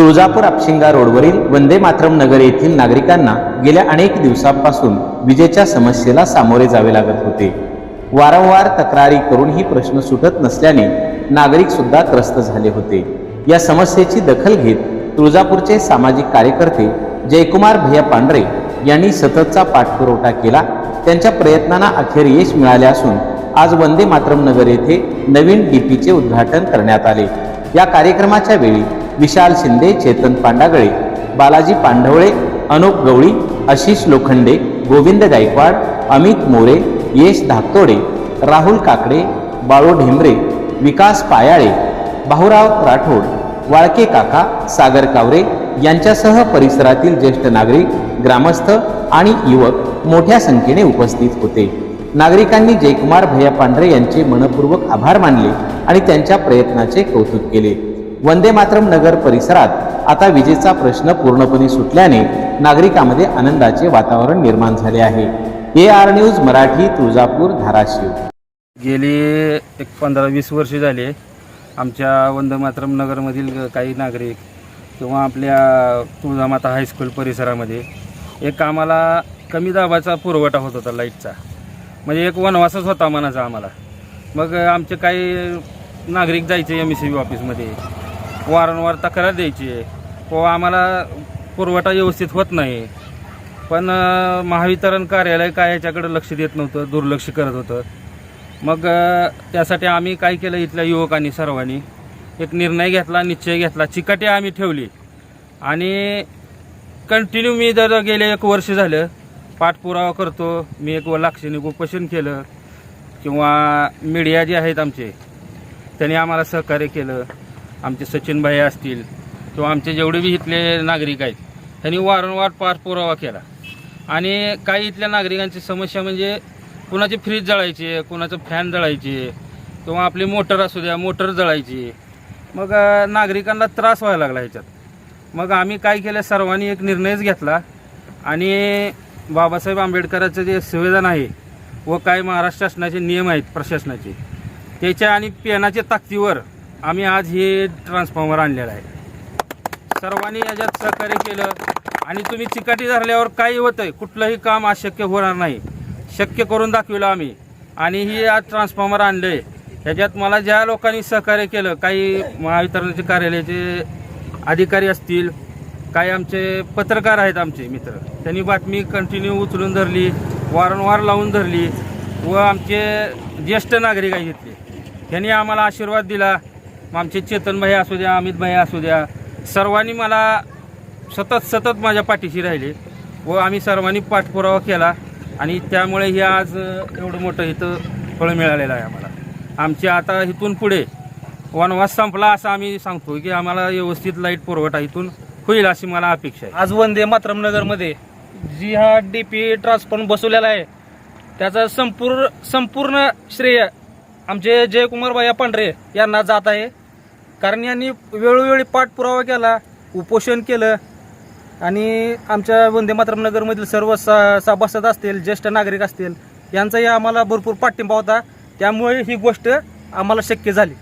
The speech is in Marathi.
तुळजापूर आपशिंगा रोडवरील वंदे मातरम नगर येथील नागरिकांना गेल्या अनेक दिवसांपासून विजेच्या समस्येला सामोरे जावे लागत होते. वारंवार तक्रारी करूनही प्रश्न सुटत नसल्याने नागरिक सुद्धा त्रस्त झाले होते. या समस्येची दखल घेत तुळजापूरचे सामाजिक कार्यकर्ते जयकुमार भैया पांढरे यांनी सततचा पाठपुरवठा केला. त्यांच्या प्रयत्नांना अखेर यश मिळाले असून आज वंदे मातरम नगर येथे नवीन डीपीचे उद्घाटन करण्यात आले. या कार्यक्रमाच्या वेळी विशाल शिंदे चेतन पांडागळे बालाजी पांढवळे अनुप गवळी आशिष लोखंडे गोविंद गायकवाड अमित मोरे यश धाकतोडे राहुल काकडे बाळू ढेंबरे विकास पायाळे भाऊराव राठोड वाळके काका सागर कावरे यांच्यासह परिसरातील ज्येष्ठ नागरिक ग्रामस्थ आणि युवक मोठ्या संख्येने उपस्थित होते. नागरिकांनी जयकुमार भैया पांढरे यांचे मनपूर्वक आभार मानले आणि त्यांच्या प्रयत्नाचे कौतुक केले. वंदे मातरम नगर परिसरात आता विजेचा प्रश्न पूर्णपणे सुटल्याने नागरिकांमध्ये आनंदाचे वातावरण निर्माण झाले आहे. A R news Marathi Tuljapur Dharashiv. गेली एक पंधरा वीस वर्षे झाले आमच्या वंदे मातरम नगरमधील काही नागरिक किंवा आपल्या तुळजामाता हायस्कूल परिसरामध्ये एक आम्हाला कमी दाबाचा पुरवठा होत होता लाईटचा. म्हणजे एक वनवासच होता मनाचा आम्हाला. मग आमचे काही नागरिक जायचे एम सी बी ऑफिसमध्ये वारंवार तक्रार द्यायची आहे. व आम्हाला पुरवठा व्यवस्थित होत नाही. पण महावितरण कार्यालय काय याच्याकडे लक्ष देत नव्हतं दुर्लक्ष करत होतं. मग त्यासाठी आम्ही काय केलं इथल्या युवकांनी सर्वांनी? एक निर्णय घेतला निश्चय घेतला. चिकाटी आम्ही ठेवली. आणि कंटिन्यू मी जर गेले एक वर्ष झालं पाठपुरावा करतो. मी एक लाक्षणिक उपोषण केलं. किंवा मीडिया जे आहेत आमचे त्यांनी आम्हाला सहकार्य केलं. आमचे सचिनभाई असतील किंवा आमचे जेवढे बी इथले नागरिक आहेत त्यांनी वारंवार पाठपुरावा केला. आणि काही इथल्या नागरिकांची समस्या म्हणजे कुणाची फ्रीज जळायचे कुणाचं फॅन जळायचे किंवा आपली मोटर असू द्या मोटर जळायची. मग नागरिकांना त्रास व्हायला लागला ह्याच्यात. मग आम्ही काय केलं सर्वांनी एक निर्णयच घेतला. आणि बाबासाहेब आंबेडकरांचं जे संविधान आहे व काय महाराष्ट्र शासनाचे नियम आहेत प्रशासनाचे त्याच्या आणि पेनाच्या ताकदीवर आम्ही आज हे ट्रान्सफॉर्मर आणलेलं आहे. सर्वांनी याच्यात सहकार्य केलं आणि तुम्ही चिकाटी धरल्यावर काही होतं आहे कुठलंही काम अशक्य होणार नाही. शक्य करून दाखविलं आम्ही. आणि ही आज ट्रान्सफॉर्मर आणलंय. ह्याच्यात मला ज्या लोकांनी सहकार्य केलं काही महावितरणाचे कार्यालयाचे अधिकारी असतील काही आमचे पत्रकार आहेत आमचे मित्र त्यांनी बातमी कंटिन्यू उचलून धरली वारंवार लावून धरली व आमचे ज्येष्ठ नागरिक आहेत घेतले त्यांनी आम्हाला आशीर्वाद दिला. मग आमचे चेतन भाई असू द्या अमित भाई असू द्या सर्वांनी मला सतत सतत माझ्या पाठीशी राहिले व आम्ही सर्वांनी पाठपुरावा केला आणि त्यामुळे हे आज एवढं मोठं इथं फळ मिळालेलं आहे आम्हाला. आमची आता इथून पुढे वनवास संपला असं आम्ही सांगतो की आम्हाला व्यवस्थित लाइट पुरवठा इथून होईल अशी मला अपेक्षा आहे. आज वंदे मातरम नगरमध्ये जी हा डी पी ट्रान्सफॉर्म बसवलेला आहे त्याचा संपूर्ण संपूर्ण श्रेय आमचे जयकुमार भैया पांढरे यांना जात आहे. कारण यांनी वेळोवेळी पाठपुरावा केला उपोषण केलं आणि आमच्या वंदे मातरम नगरमधील सर्व सा सभासद असतील ज्येष्ठ नागरिक असतील यांचाही आम्हाला भरपूर पाठिंबा होता. त्यामुळे ही गोष्ट आम्हाला शक्य झाली.